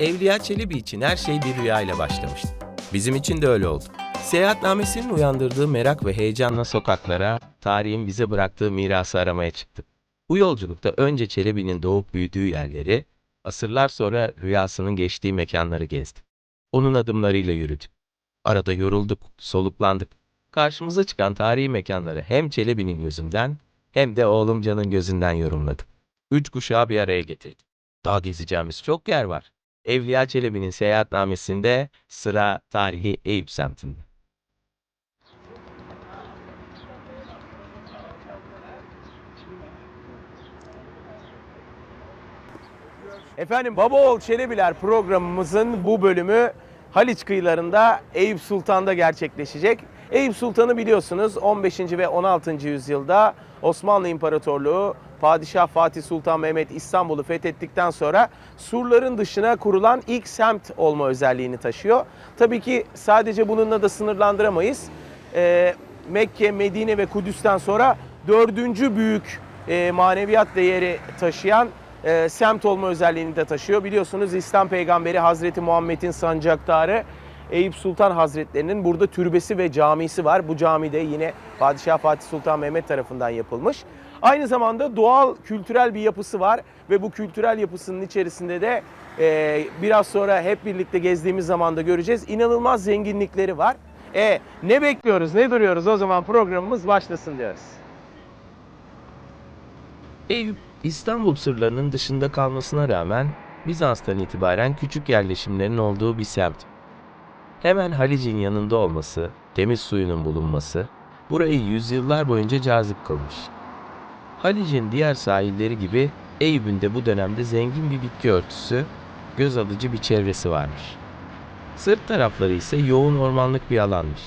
Evliya Çelebi için her şey bir rüya ile başlamıştı. Bizim için de öyle oldu. Seyahatnamesinin uyandırdığı merak ve heyecanla sokaklara, tarihin bize bıraktığı mirası aramaya çıktık. Bu yolculukta önce Çelebi'nin doğup büyüdüğü yerleri, asırlar sonra rüyasının geçtiği mekanları gezdik. Onun adımlarıyla yürüdük. Arada yorulduk, soluklandık. Karşımıza çıkan tarihi mekanları hem Çelebi'nin gözünden hem de oğlum Can'ın gözünden yorumladık. Üç kuşağı bir araya getirdik. Daha gezeceğimiz çok yer var. Evliya Çelebi'nin seyahatnamesinde sıra tarihi Eyüp semtinde. Efendim Baba Oğul Çelebiler programımızın bu bölümü Haliç kıyılarında Eyüp Sultan'da gerçekleşecek. Eyüp Sultan'ı biliyorsunuz 15. ve 16. yüzyılda Osmanlı İmparatorluğu Padişah Fatih Sultan Mehmet İstanbul'u fethettikten sonra surların dışına kurulan ilk semt olma özelliğini taşıyor. Tabii ki sadece bununla da sınırlandıramayız. Ee, Mekke, Medine ve Kudüs'ten sonra dördüncü büyük e, maneviyat değeri taşıyan e, semt olma özelliğini de taşıyor. Biliyorsunuz İslam peygamberi Hazreti Muhammed'in sancaktarı Eyüp Sultan Hazretlerinin burada türbesi ve camisi var. Bu cami de yine Padişah Fatih Sultan Mehmet tarafından yapılmış. Aynı zamanda doğal kültürel bir yapısı var ve bu kültürel yapısının içerisinde de e, biraz sonra hep birlikte gezdiğimiz zaman da göreceğiz. İnanılmaz zenginlikleri var. E ne bekliyoruz, ne duruyoruz o zaman programımız başlasın diyoruz. Eyüp, İstanbul sırlarının dışında kalmasına rağmen Bizans'tan itibaren küçük yerleşimlerin olduğu bir semt. Hemen Halic'in yanında olması, temiz suyunun bulunması burayı yüzyıllar boyunca cazip kılmış. Halic'in diğer sahilleri gibi Eyüp'ün de bu dönemde zengin bir bitki örtüsü, göz alıcı bir çevresi varmış. Sırt tarafları ise yoğun ormanlık bir alanmış.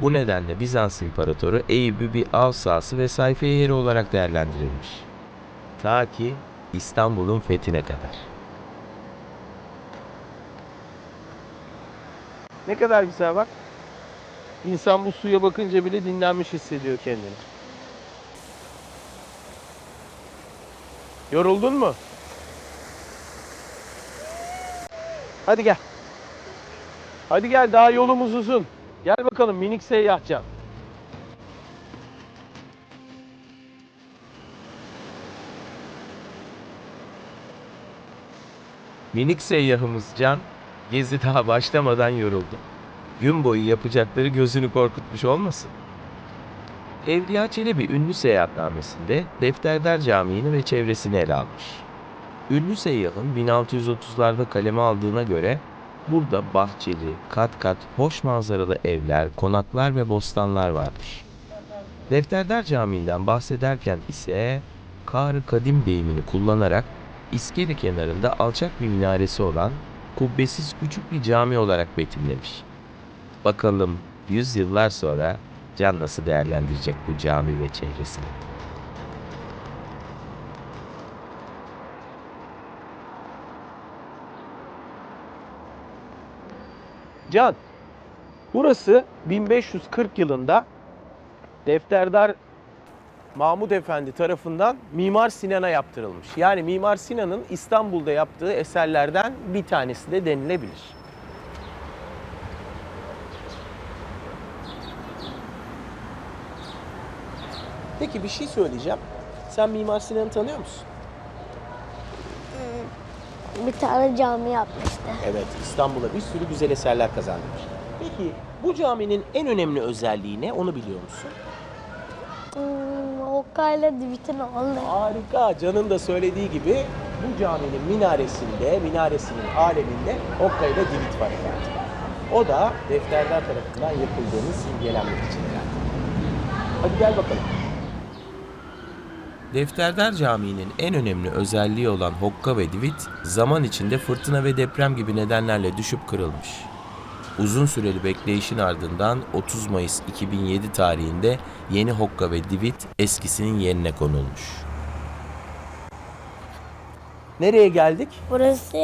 Bu nedenle Bizans İmparatoru Eyüp'ü bir av sahası ve sayfiye yeri olarak değerlendirilmiş. Ta ki İstanbul'un fethine kadar. Ne kadar güzel bak. İnsan bu suya bakınca bile dinlenmiş hissediyor kendini. Yoruldun mu? Hadi gel. Hadi gel daha yolumuz uzun. Gel bakalım minik seyyahcan. Minik seyyahımız Can, gezi daha başlamadan yoruldu. Gün boyu yapacakları gözünü korkutmuş olmasın? Evliya Çelebi ünlü seyahatnamesinde Defterdar Camii'ni ve çevresini ele almış. Ünlü seyyahın 1630'larda kaleme aldığına göre burada bahçeli, kat kat hoş manzaralı evler, konaklar ve bostanlar varmış. Defterdar Camii'nden bahsederken ise Kâr-ı Kadim deyimini kullanarak İskele kenarında alçak bir minaresi olan kubbesiz küçük bir cami olarak betimlemiş. Bakalım yüzyıllar sonra Can nasıl değerlendirecek bu cami ve çevresini? Can, burası 1540 yılında Defterdar Mahmud Efendi tarafından Mimar Sinan'a yaptırılmış. Yani Mimar Sinan'ın İstanbul'da yaptığı eserlerden bir tanesi de denilebilir. Peki bir şey söyleyeceğim. Sen Mimar Sinan'ı tanıyor musun? Bir tane cami yapmıştı. Evet, İstanbul'a bir sürü güzel eserler kazandırmış. Peki bu caminin en önemli özelliği ne? Onu biliyor musun? Hmm, Hokkai'yle Divit'in oğlu. Harika. Can'ın da söylediği gibi bu caminin minaresinde, minaresinin aleminde Hokka ile Divit var efendim. O da defterler tarafından yapıldığını simgelenmek için geldi. Hadi gel bakalım. Defterdar Camii'nin en önemli özelliği olan hokka ve divit zaman içinde fırtına ve deprem gibi nedenlerle düşüp kırılmış. Uzun süreli bekleyişin ardından 30 Mayıs 2007 tarihinde yeni hokka ve divit eskisinin yerine konulmuş. Nereye geldik? Burası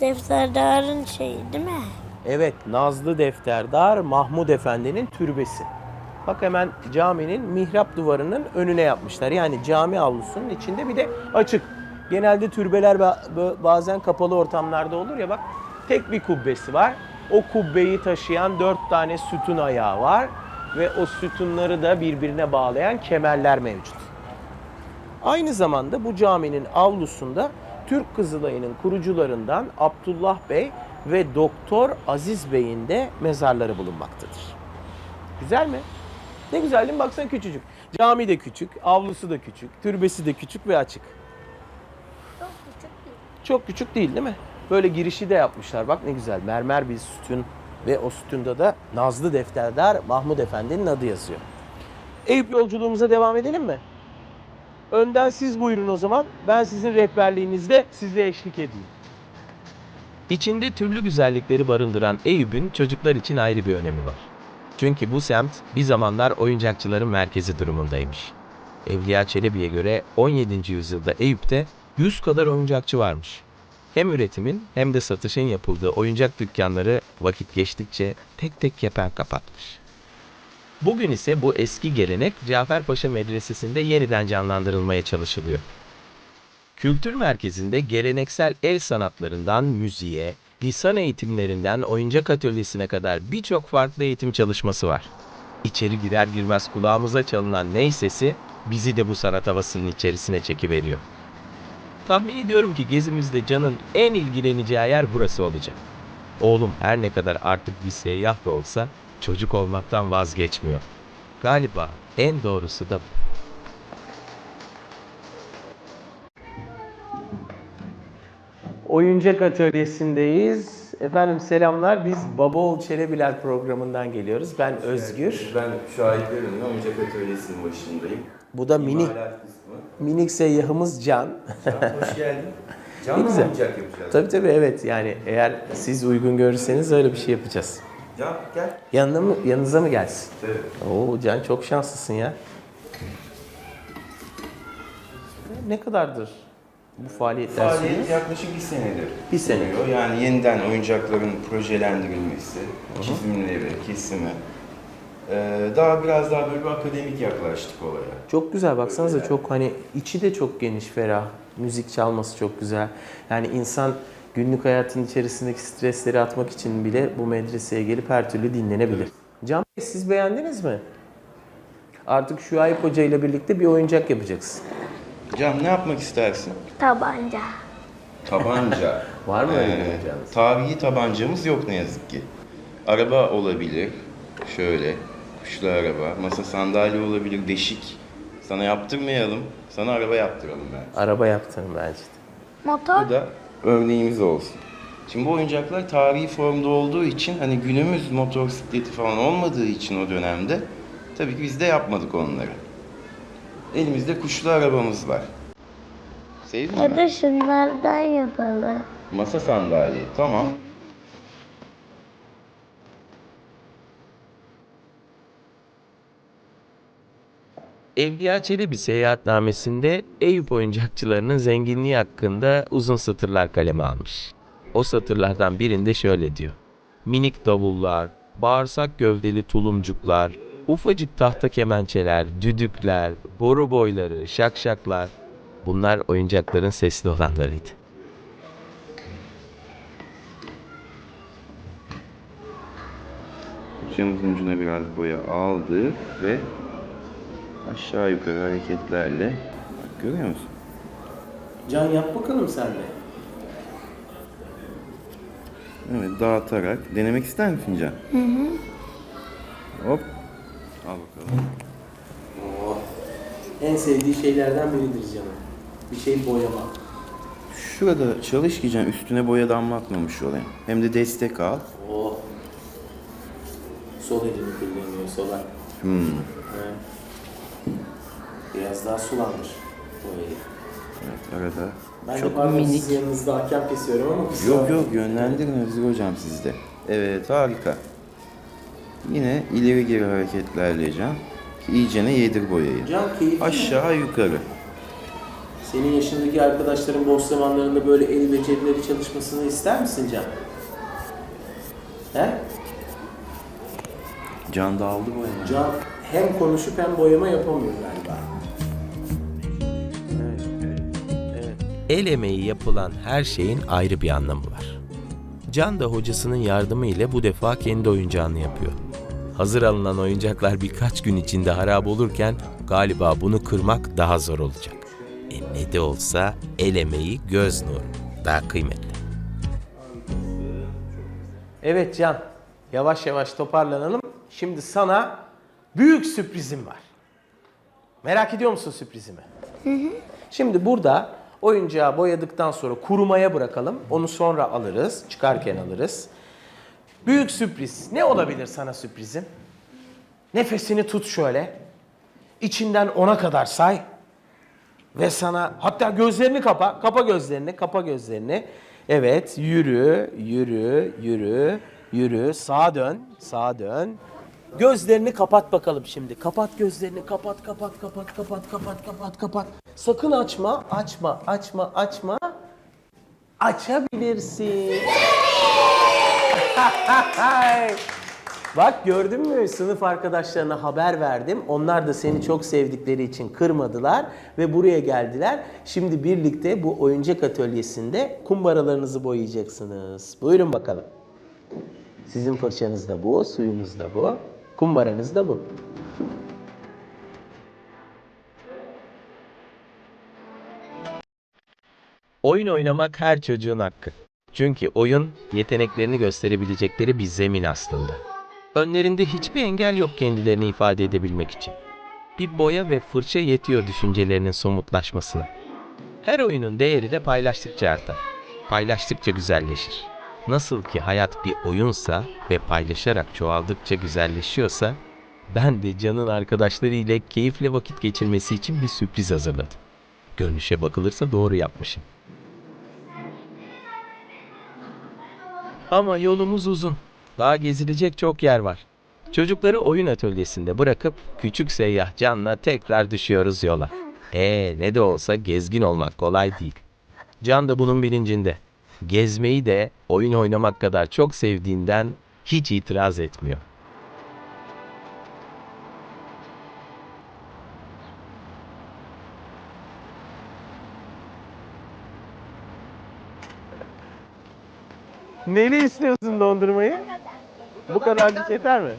defterdarın şeyi değil mi? Evet, Nazlı Defterdar Mahmud Efendi'nin türbesi. Bak hemen caminin mihrap duvarının önüne yapmışlar. Yani cami avlusunun içinde bir de açık Genelde türbeler ba- ba- bazen kapalı ortamlarda olur ya bak tek bir kubbesi var. O kubbeyi taşıyan dört tane sütun ayağı var ve o sütunları da birbirine bağlayan kemerler mevcut. Aynı zamanda bu caminin avlusunda Türk Kızılayı'nın kurucularından Abdullah Bey ve Doktor Aziz Bey'in de mezarları bulunmaktadır. Güzel mi? Ne güzel değil mi? Baksana küçücük. Cami de küçük, avlusu da küçük, türbesi de küçük ve açık. Çok küçük değil değil mi? Böyle girişi de yapmışlar. Bak ne güzel. Mermer bir sütun ve o sütunda da Nazlı Defterdar Mahmud Efendi'nin adı yazıyor. Eyüp yolculuğumuza devam edelim mi? Önden siz buyurun o zaman. Ben sizin rehberliğinizde size eşlik edeyim. İçinde türlü güzellikleri barındıran Eyüp'ün çocuklar için ayrı bir önemi var. Çünkü bu semt bir zamanlar oyuncakçıların merkezi durumundaymış. Evliya Çelebi'ye göre 17. yüzyılda Eyüp'te 100 kadar oyuncakçı varmış. Hem üretimin hem de satışın yapıldığı oyuncak dükkanları vakit geçtikçe tek tek kepen kapatmış. Bugün ise bu eski gelenek Caferpaşa Medresesi'nde yeniden canlandırılmaya çalışılıyor. Kültür merkezinde geleneksel el sanatlarından müziğe, lisan eğitimlerinden oyuncak atölyesine kadar birçok farklı eğitim çalışması var. İçeri girer girmez kulağımıza çalınan ney sesi bizi de bu sanat havasının içerisine çekiveriyor. Tahmin ediyorum ki gezimizde Can'ın en ilgileneceği yer burası olacak. Oğlum her ne kadar artık bir seyyah da olsa çocuk olmaktan vazgeçmiyor. Galiba en doğrusu da bu. Oyuncak atölyesindeyiz. Efendim selamlar. Biz Babaoğlu Çelebiler programından geliyoruz. Ben Özgür. Ben şahitlerim oyuncak atölyesinin başındayım. Bu da minik minik seyyahımız Can. Can hoş geldin. Ne Canlı güzel. oyuncak yapacağız. tabii tabii evet yani eğer siz uygun görürseniz öyle bir şey yapacağız. Can gel. Yanına mı, yanınıza mı gelsin? Tabii. Oo Can çok şanslısın ya. Ne kadardır bu faaliyetler Faaliyet sürüyor? yaklaşık bir senedir. Bir sene. sürüyor. Yani yeniden oyuncakların projelendirilmesi, çizimleri, kesimi. Ee, daha biraz daha böyle bir akademik yaklaştık olaya. Çok güzel baksanıza çok hani içi de çok geniş ferah. Müzik çalması çok güzel. Yani insan günlük hayatın içerisindeki stresleri atmak için bile bu medreseye gelip her türlü dinlenebilir. Can Bey siz beğendiniz mi? Artık Şuayb Hoca ile birlikte bir oyuncak yapacaksın. Can ne yapmak istersin? Tabanca. Tabanca. Var mı öyle bir Ee, oyuncağınız? tarihi tabancamız yok ne yazık ki. Araba olabilir. Şöyle. Kuşlu araba. Masa sandalye olabilir. Deşik. Sana yaptırmayalım. Sana araba yaptıralım ben. Araba yaptım bence de. Motor. Bu da örneğimiz olsun. Şimdi bu oyuncaklar tarihi formda olduğu için hani günümüz motosikleti falan olmadığı için o dönemde tabii ki biz de yapmadık onları. Elimizde kuşlu arabamız var. Sevdin Ya mi? da şunlardan yapalım. Masa sandalye. Tamam. Evliya Çelebi seyahatnamesinde Eyüp oyuncakçılarının zenginliği hakkında uzun satırlar kaleme almış. O satırlardan birinde şöyle diyor. Minik davullar, bağırsak gövdeli tulumcuklar, ufacık tahta kemençeler, düdükler, boru boyları, şakşaklar. Bunlar oyuncakların sesli olanlarıydı. Fırçamızın ucuna biraz boya aldık ve aşağı yukarı hareketlerle bak görüyor musun? Can yap bakalım sen de. Evet dağıtarak denemek ister misin Can? Hı hı. Hop. Al bakalım. Oh. En sevdiği şeylerden biridir canım. Bir şey boyama. Şurada çalış ki üstüne boya damlatmamış olayım. Hem de destek al. Oh. Sol elini kullanıyor sola. Hmm. Evet. Biraz daha sulandır boyayı. Evet arada. Ben Çok de pardon minik. sizin yanınızda hakem kesiyorum ama kusura Yok yok yönlendirin Özgür hocam sizde. Evet harika. Yine ileri geri hareketlerle Can. Ki iyicene yedir boyayı. Can keyifli mi? Aşağı yukarı. Senin yaşındaki arkadaşların boş zamanlarında böyle el becerileri çalışmasını ister misin Can? He? Can dağıldı boyama. Can hem konuşup hem boyama yapamıyor galiba. Evet. Evet. El emeği yapılan her şeyin ayrı bir anlamı var. Can da hocasının yardımı ile bu defa kendi oyuncağını yapıyor. Hazır alınan oyuncaklar birkaç gün içinde harap olurken galiba bunu kırmak daha zor olacak. E ne de olsa el emeği göz nuru. Daha kıymetli. Evet Can, yavaş yavaş toparlanalım. Şimdi sana büyük sürprizim var. Merak ediyor musun sürprizimi? Şimdi burada oyuncağı boyadıktan sonra kurumaya bırakalım. Onu sonra alırız, çıkarken alırız. Büyük sürpriz. Ne olabilir sana sürprizim? Nefesini tut şöyle. İçinden ona kadar say. Ve sana hatta gözlerini kapa. Kapa gözlerini, kapa gözlerini. Evet, yürü, yürü, yürü, yürü. Sağa dön, sağa dön. Gözlerini kapat bakalım şimdi. Kapat gözlerini. Kapat, kapat, kapat, kapat, kapat, kapat, kapat. Sakın açma, açma, açma, açma. Açabilirsin. Bak gördün mü sınıf arkadaşlarına haber verdim. Onlar da seni çok sevdikleri için kırmadılar ve buraya geldiler. Şimdi birlikte bu oyuncak atölyesinde kumbaralarınızı boyayacaksınız. Buyurun bakalım. Sizin fırçanız da bu, suyunuz da bu, kumbaranız da bu. Oyun oynamak her çocuğun hakkı. Çünkü oyun yeteneklerini gösterebilecekleri bir zemin aslında. Önlerinde hiçbir engel yok kendilerini ifade edebilmek için. Bir boya ve fırça yetiyor düşüncelerinin somutlaşmasına. Her oyunun değeri de paylaştıkça artar. Paylaştıkça güzelleşir. Nasıl ki hayat bir oyunsa ve paylaşarak çoğaldıkça güzelleşiyorsa, ben de Can'ın arkadaşları ile keyifle vakit geçirmesi için bir sürpriz hazırladım. Görünüşe bakılırsa doğru yapmışım. Ama yolumuz uzun. Daha gezilecek çok yer var. Çocukları oyun atölyesinde bırakıp küçük seyyah Can'la tekrar düşüyoruz yola. Ee ne de olsa gezgin olmak kolay değil. Can da bunun bilincinde. Gezmeyi de oyun oynamak kadar çok sevdiğinden hiç itiraz etmiyor. Neli istiyorsun dondurmayı? Bu kadarcık yeter mi?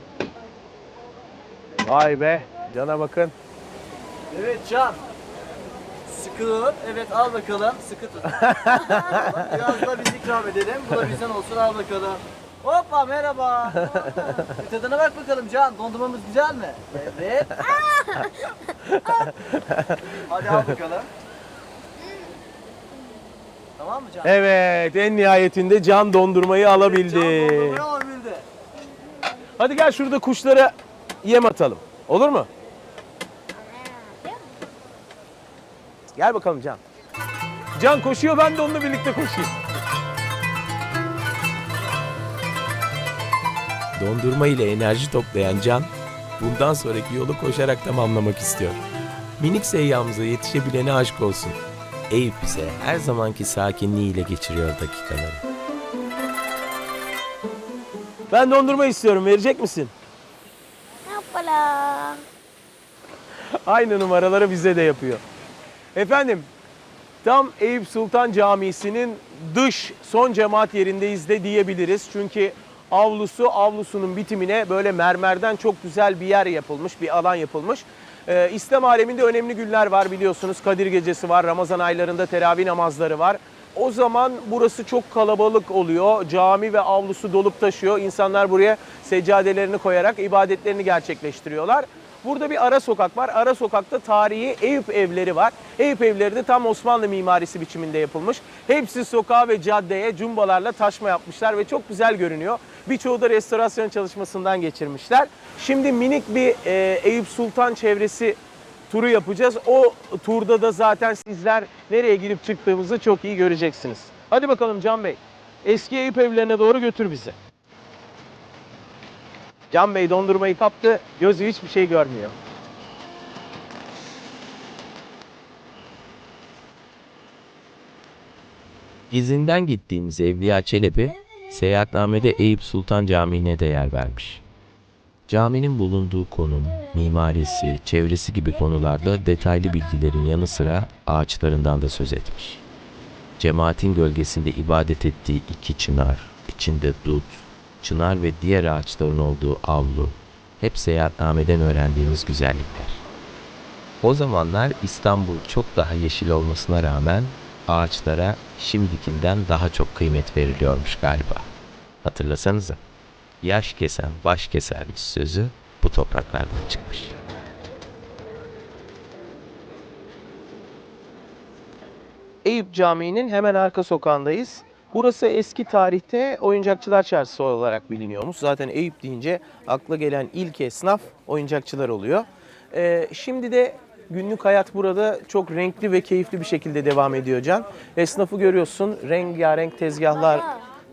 Vay be, cana bakın. Evet Can. Sıkı tut. Evet al bakalım. Sıkı tut. Biraz da biz ikram edelim. Bu da bizden olsun al bakalım. Hoppa merhaba. Bir tadına bak bakalım Can. Dondurmamız güzel mi? Evet. Hadi al bakalım. Tamam mı Can? Evet, en nihayetinde can dondurmayı alabildi. Can dondurmayı alabildi. Hadi gel şurada kuşlara yem atalım. Olur mu? Gel bakalım Can. Can koşuyor, ben de onunla birlikte koşayım. Dondurma ile enerji toplayan Can, bundan sonraki yolu koşarak tamamlamak istiyor. Minik seyyahımıza yetişebilene aşk olsun. Eyüp ise her zamanki sakinliğiyle geçiriyor dakikaları. Ben dondurma istiyorum, verecek misin? Hoppala. Aynı numaraları bize de yapıyor. Efendim, tam Eyüp Sultan Camisi'nin dış son cemaat yerindeyiz de diyebiliriz. Çünkü avlusu, avlusunun bitimine böyle mermerden çok güzel bir yer yapılmış, bir alan yapılmış. Ee, İslam aleminde önemli günler var biliyorsunuz. Kadir Gecesi var, Ramazan aylarında teravih namazları var. O zaman burası çok kalabalık oluyor. Cami ve avlusu dolup taşıyor. İnsanlar buraya seccadelerini koyarak ibadetlerini gerçekleştiriyorlar. Burada bir ara sokak var. Ara sokakta tarihi Eyüp evleri var. Eyüp evleri de tam Osmanlı mimarisi biçiminde yapılmış. Hepsi sokağa ve caddeye cumbalarla taşma yapmışlar ve çok güzel görünüyor. Birçoğu da restorasyon çalışmasından geçirmişler. Şimdi minik bir e, Eyüp Sultan çevresi turu yapacağız. O turda da zaten sizler nereye girip çıktığımızı çok iyi göreceksiniz. Hadi bakalım Can Bey. Eski Eyüp evlerine doğru götür bizi. Can Bey dondurmayı kaptı. Gözü hiçbir şey görmüyor. İzinden gittiğimiz Evliya Çelebi, seyahatnamede Eyüp Sultan Camii'ne de yer vermiş. Caminin bulunduğu konum, mimarisi, çevresi gibi konularda detaylı bilgilerin yanı sıra ağaçlarından da söz etmiş. cemaatin gölgesinde ibadet ettiği iki çınar, içinde dut, çınar ve diğer ağaçların olduğu avlu, hep seyahatnameden öğrendiğimiz güzellikler. O zamanlar İstanbul çok daha yeşil olmasına rağmen ağaçlara şimdikinden daha çok kıymet veriliyormuş galiba. Hatırlasanıza. Yaş kesen baş kesermiş sözü bu topraklardan çıkmış. Eyüp Camii'nin hemen arka sokağındayız. Burası eski tarihte oyuncakçılar çarşısı olarak biliniyormuş. Zaten Eyüp deyince akla gelen ilk esnaf oyuncakçılar oluyor. Ee, şimdi de günlük hayat burada çok renkli ve keyifli bir şekilde devam ediyor Can. Esnafı görüyorsun, rengarenk tezgahlar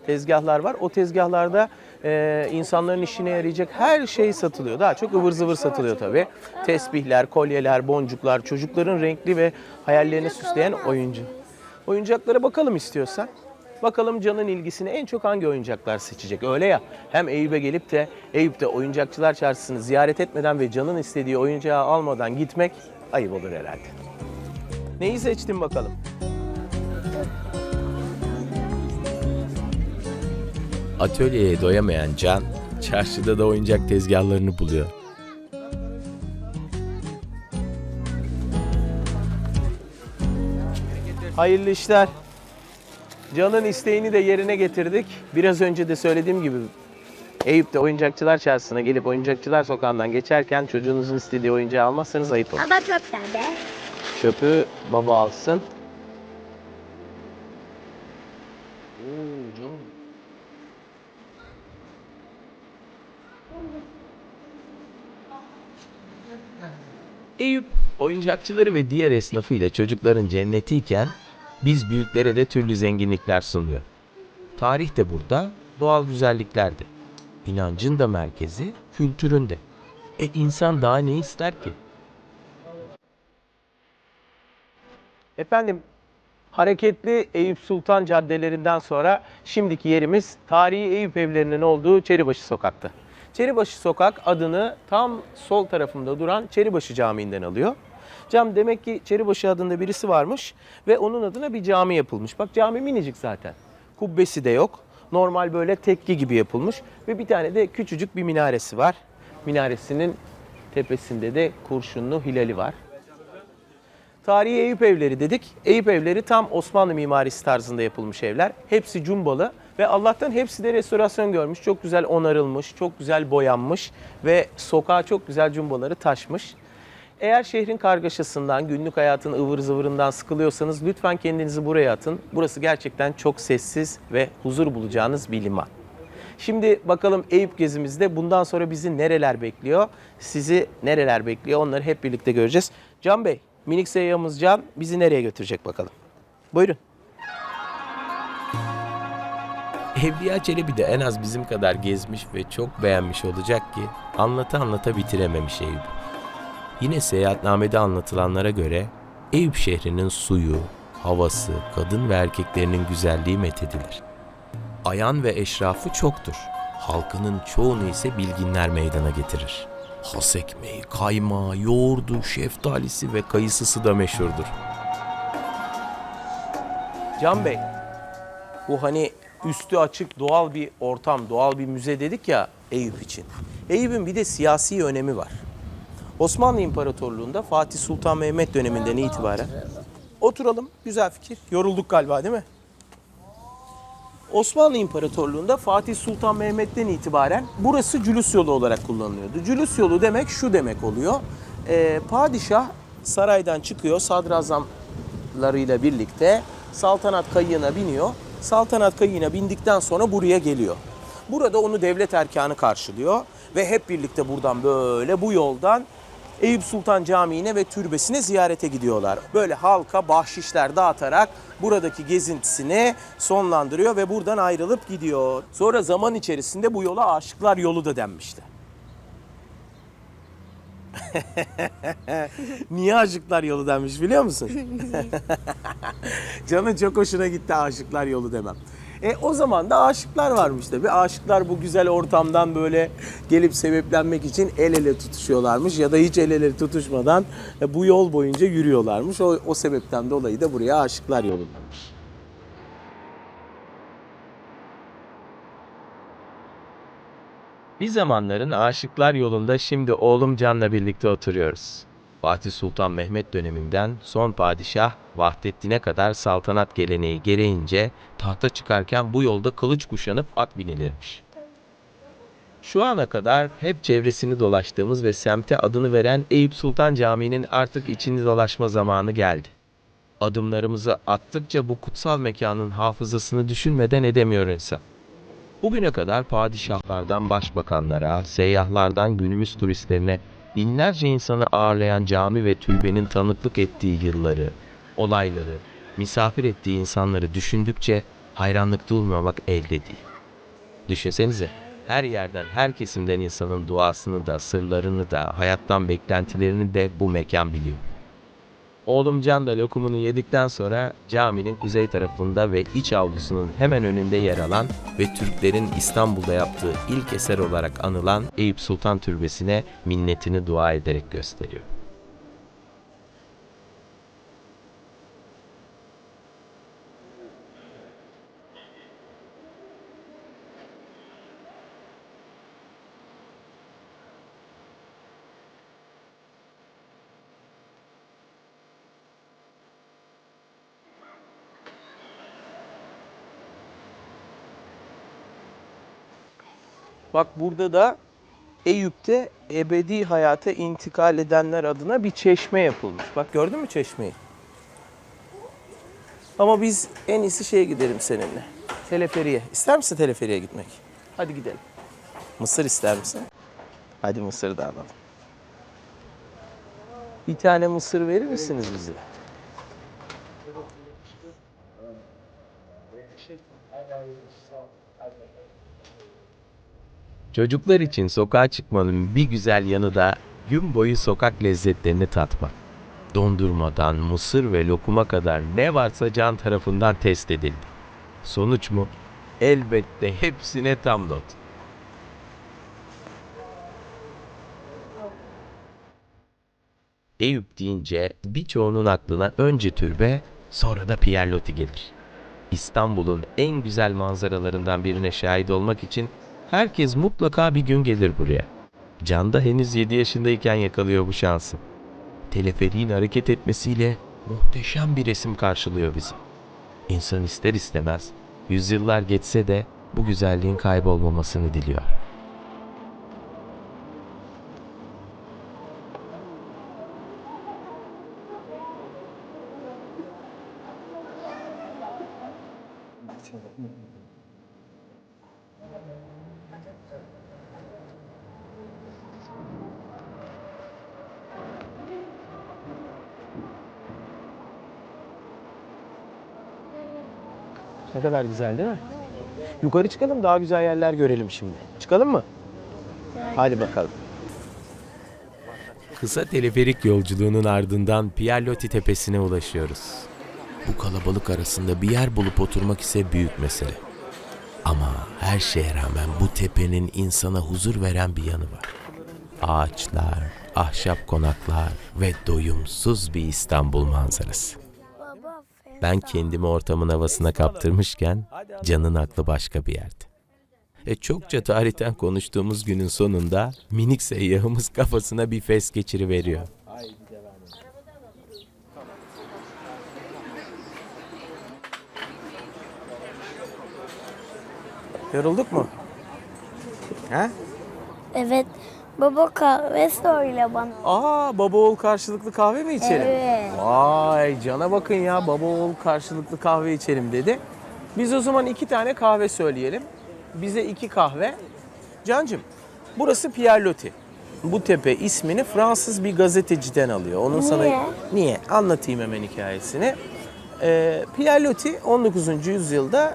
tezgahlar var. O tezgahlarda e, insanların işine yarayacak her şey satılıyor. Daha çok ıvır zıvır satılıyor tabii. Tesbihler, kolyeler, boncuklar, çocukların renkli ve hayallerini süsleyen oyuncu. Oyuncaklara bakalım istiyorsan. Bakalım Can'ın ilgisini en çok hangi oyuncaklar seçecek? Öyle ya hem Eyüp'e gelip de Eyüp'te oyuncakçılar çarşısını ziyaret etmeden ve Can'ın istediği oyuncağı almadan gitmek ayıp olur herhalde. Neyi seçtin bakalım? Atölyeye doyamayan Can, çarşıda da oyuncak tezgahlarını buluyor. Hayırlı işler. Can'ın isteğini de yerine getirdik. Biraz önce de söylediğim gibi Eyüp'te oyuncakçılar çarşısına gelip oyuncakçılar sokağından geçerken çocuğunuzun istediği oyuncağı almazsanız ayıp olur. Ama çok nerede? Çöpü baba alsın. Eyüp, oyuncakçıları ve diğer esnafıyla çocukların cennetiyken biz büyüklere de türlü zenginlikler sunuyor. Tarih de burada, doğal güzellikler de. İnancın da merkezi, kültürün de. E insan daha ne ister ki? Efendim hareketli Eyüp Sultan caddelerinden sonra şimdiki yerimiz tarihi Eyüp evlerinin olduğu Çeribaşı Sokak'ta. Çeribaşı Sokak adını tam sol tarafında duran Çeribaşı Camii'nden alıyor. Cam demek ki Çeribaşı adında birisi varmış ve onun adına bir cami yapılmış. Bak cami minicik zaten. Kubbesi de yok. Normal böyle tekki gibi yapılmış ve bir tane de küçücük bir minaresi var. Minaresinin tepesinde de kurşunlu hilali var. Tarihi Eyüp evleri dedik. Eyüp evleri tam Osmanlı mimarisi tarzında yapılmış evler. Hepsi cumbalı ve Allah'tan hepsi de restorasyon görmüş. Çok güzel onarılmış, çok güzel boyanmış ve sokağa çok güzel cumbaları taşmış. Eğer şehrin kargaşasından, günlük hayatın ıvır zıvırından sıkılıyorsanız lütfen kendinizi buraya atın. Burası gerçekten çok sessiz ve huzur bulacağınız bir liman. Şimdi bakalım Eyüp gezimizde bundan sonra bizi nereler bekliyor? Sizi nereler bekliyor? Onları hep birlikte göreceğiz. Can Bey, minik seyyahımız Can bizi nereye götürecek bakalım? Buyurun. Evliya Çelebi de en az bizim kadar gezmiş ve çok beğenmiş olacak ki anlata anlata bitirememiş Eyüp. Yine seyahatnamede anlatılanlara göre Eyüp şehrinin suyu, havası, kadın ve erkeklerinin güzelliği methedilir. Ayan ve eşrafı çoktur. Halkının çoğunu ise bilginler meydana getirir. Has ekmeği, kaymağı, yoğurdu, şeftalisi ve kayısısı da meşhurdur. Can Bey, bu hani üstü açık doğal bir ortam, doğal bir müze dedik ya Eyüp için. Eyüp'ün bir de siyasi önemi var. Osmanlı İmparatorluğu'nda Fatih Sultan Mehmet döneminden itibaren oturalım. Güzel fikir. Yorulduk galiba değil mi? Osmanlı İmparatorluğu'nda Fatih Sultan Mehmet'ten itibaren burası cülüs yolu olarak kullanılıyordu. Cülüs yolu demek şu demek oluyor. Ee, padişah saraydan çıkıyor sadrazamlarıyla birlikte saltanat kayığına biniyor. Saltanat kayığına bindikten sonra buraya geliyor. Burada onu devlet erkanı karşılıyor ve hep birlikte buradan böyle bu yoldan Eyüp Sultan Camii'ne ve türbesine ziyarete gidiyorlar. Böyle halka bahşişler dağıtarak buradaki gezintisini sonlandırıyor ve buradan ayrılıp gidiyor. Sonra zaman içerisinde bu yola Aşıklar Yolu da denmişti. Niye Aşıklar Yolu denmiş biliyor musun? Canın çok hoşuna gitti Aşıklar Yolu demem. E o zaman da aşıklar varmış tabi. Aşıklar bu güzel ortamdan böyle gelip sebeplenmek için el ele tutuşuyorlarmış ya da hiç el ele tutuşmadan e, bu yol boyunca yürüyorlarmış. O, o sebepten dolayı da buraya aşıklar yolu. Bir zamanların aşıklar yolunda şimdi oğlum Can'la birlikte oturuyoruz. Fatih Sultan Mehmet döneminden son padişah Vahdettin'e kadar saltanat geleneği gereğince tahta çıkarken bu yolda kılıç kuşanıp at binilirmiş. Şu ana kadar hep çevresini dolaştığımız ve semte adını veren Eyüp Sultan Camii'nin artık içini dolaşma zamanı geldi. Adımlarımızı attıkça bu kutsal mekanın hafızasını düşünmeden edemiyor insan. Bugüne kadar padişahlardan başbakanlara, seyyahlardan günümüz turistlerine binlerce insanı ağırlayan cami ve türbenin tanıklık ettiği yılları, olayları, misafir ettiği insanları düşündükçe hayranlık duymamak elde değil. Düşünsenize, her yerden, her kesimden insanın duasını da, sırlarını da, hayattan beklentilerini de bu mekan biliyor. Oğlum Can da lokumunu yedikten sonra caminin kuzey tarafında ve iç avlusunun hemen önünde yer alan ve Türklerin İstanbul'da yaptığı ilk eser olarak anılan Eyüp Sultan Türbesi'ne minnetini dua ederek gösteriyor. Bak burada da Eyüp'te ebedi hayata intikal edenler adına bir çeşme yapılmış. Bak gördün mü çeşmeyi? Ama biz en iyisi şeye gidelim seninle. Teleferiye. İster misin teleferiye gitmek? Hadi gidelim. Mısır ister misin? Hadi mısır da alalım. Bir tane mısır verir misiniz bize? Çocuklar için sokağa çıkmanın bir güzel yanı da gün boyu sokak lezzetlerini tatmak. Dondurmadan mısır ve lokuma kadar ne varsa can tarafından test edildi. Sonuç mu? Elbette hepsine tam not. Eyüp deyince birçoğunun aklına önce türbe, sonra da Pierre Loti gelir. İstanbul'un en güzel manzaralarından birine şahit olmak için herkes mutlaka bir gün gelir buraya. Can da henüz 7 yaşındayken yakalıyor bu şansı. Teleferiğin hareket etmesiyle muhteşem bir resim karşılıyor bizi. İnsan ister istemez, yüzyıllar geçse de bu güzelliğin kaybolmamasını diliyor. Ne kadar güzel değil mi? Yukarı çıkalım daha güzel yerler görelim şimdi. Çıkalım mı? Hadi bakalım. Kısa teleferik yolculuğunun ardından Pierre Loti tepesine ulaşıyoruz. Bu kalabalık arasında bir yer bulup oturmak ise büyük mesele. Ama her şeye rağmen bu tepenin insana huzur veren bir yanı var. Ağaçlar, ahşap konaklar ve doyumsuz bir İstanbul manzarası. Ben kendimi ortamın havasına kaptırmışken Can'ın aklı başka bir yerde. E çokça tarihten konuştuğumuz günün sonunda minik seyyahımız kafasına bir fes geçiriveriyor. Yorulduk mu? He? Evet. Baba kahve söyle bana. Aa baba oğul karşılıklı kahve mi içelim? Evet. Vay cana bakın ya baba oğul karşılıklı kahve içelim dedi. Biz o zaman iki tane kahve söyleyelim. Bize iki kahve. Cancım burası Pierre Loti. Bu tepe ismini Fransız bir gazeteciden alıyor. Onun sana Niye? niye? Anlatayım hemen hikayesini. Ee, Pierre Loti 19. yüzyılda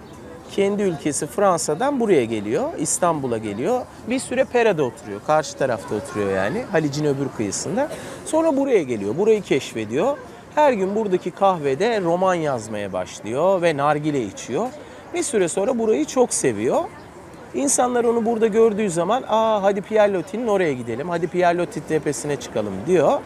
kendi ülkesi Fransa'dan buraya geliyor. İstanbul'a geliyor. Bir süre Pera'da oturuyor. Karşı tarafta oturuyor yani. Halic'in öbür kıyısında. Sonra buraya geliyor. Burayı keşfediyor. Her gün buradaki kahvede roman yazmaya başlıyor ve nargile içiyor. Bir süre sonra burayı çok seviyor. İnsanlar onu burada gördüğü zaman aa hadi Pierre Loti'nin oraya gidelim, hadi Pierre Loti tepesine çıkalım diyor.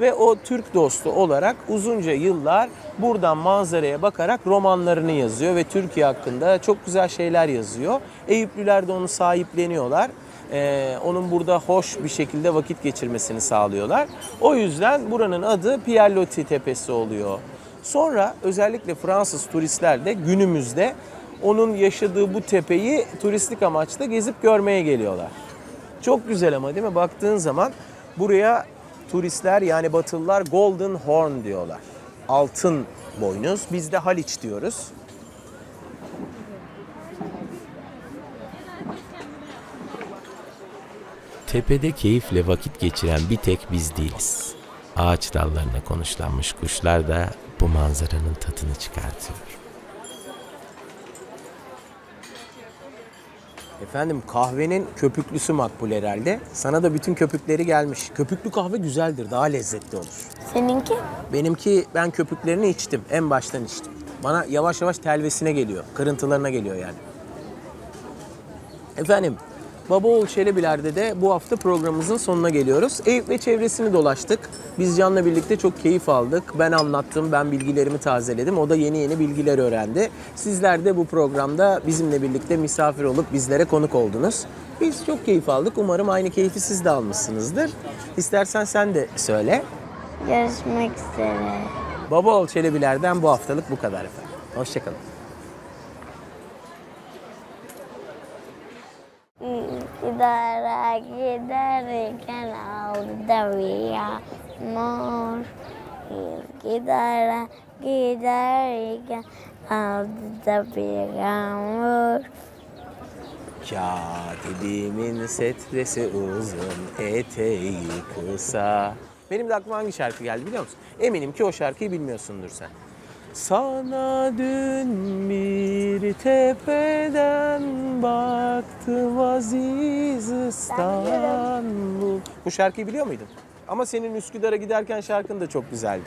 Ve o Türk dostu olarak uzunca yıllar buradan manzaraya bakarak romanlarını yazıyor ve Türkiye hakkında çok güzel şeyler yazıyor. Eyüplüler de onu sahipleniyorlar Ee, onun burada hoş bir şekilde vakit geçirmesini sağlıyorlar. O yüzden buranın adı Pierre Loti Tepesi oluyor. Sonra özellikle Fransız turistler de günümüzde onun yaşadığı bu tepeyi turistik amaçla gezip görmeye geliyorlar. Çok güzel ama değil mi? Baktığın zaman buraya turistler yani Batılılar Golden Horn diyorlar. Altın boynuz. Biz de Haliç diyoruz. Tepede keyifle vakit geçiren bir tek biz değiliz. Ağaç dallarına konuşlanmış kuşlar da bu manzaranın tadını çıkartıyor. Efendim kahvenin köpüklüsü makbul herhalde. Sana da bütün köpükleri gelmiş. Köpüklü kahve güzeldir, daha lezzetli olur. Seninki? Benimki ben köpüklerini içtim. En baştan içtim. Bana yavaş yavaş telvesine geliyor. Kırıntılarına geliyor yani. Efendim Babaoğul Çelebiler'de de bu hafta programımızın sonuna geliyoruz. Eyüp ve çevresini dolaştık. Biz Can'la birlikte çok keyif aldık. Ben anlattım, ben bilgilerimi tazeledim. O da yeni yeni bilgiler öğrendi. Sizler de bu programda bizimle birlikte misafir olup bizlere konuk oldunuz. Biz çok keyif aldık. Umarım aynı keyfi siz de almışsınızdır. İstersen sen de söyle. Görüşmek üzere. Babaoğul Çelebiler'den bu haftalık bu kadar efendim. Hoşçakalın. Gidara giderken aldı bir yağmur. Gidara giderken aldı bir yağmur. Katibimin setresi uzun, eteği kısa. Benim de aklıma hangi şarkı geldi biliyor musun? Eminim ki o şarkıyı bilmiyorsundur sen. Sana dün bir tepeden baktım aziz İstanbul. Bu şarkıyı biliyor muydun? Ama senin Üsküdar'a giderken şarkın da çok güzeldi.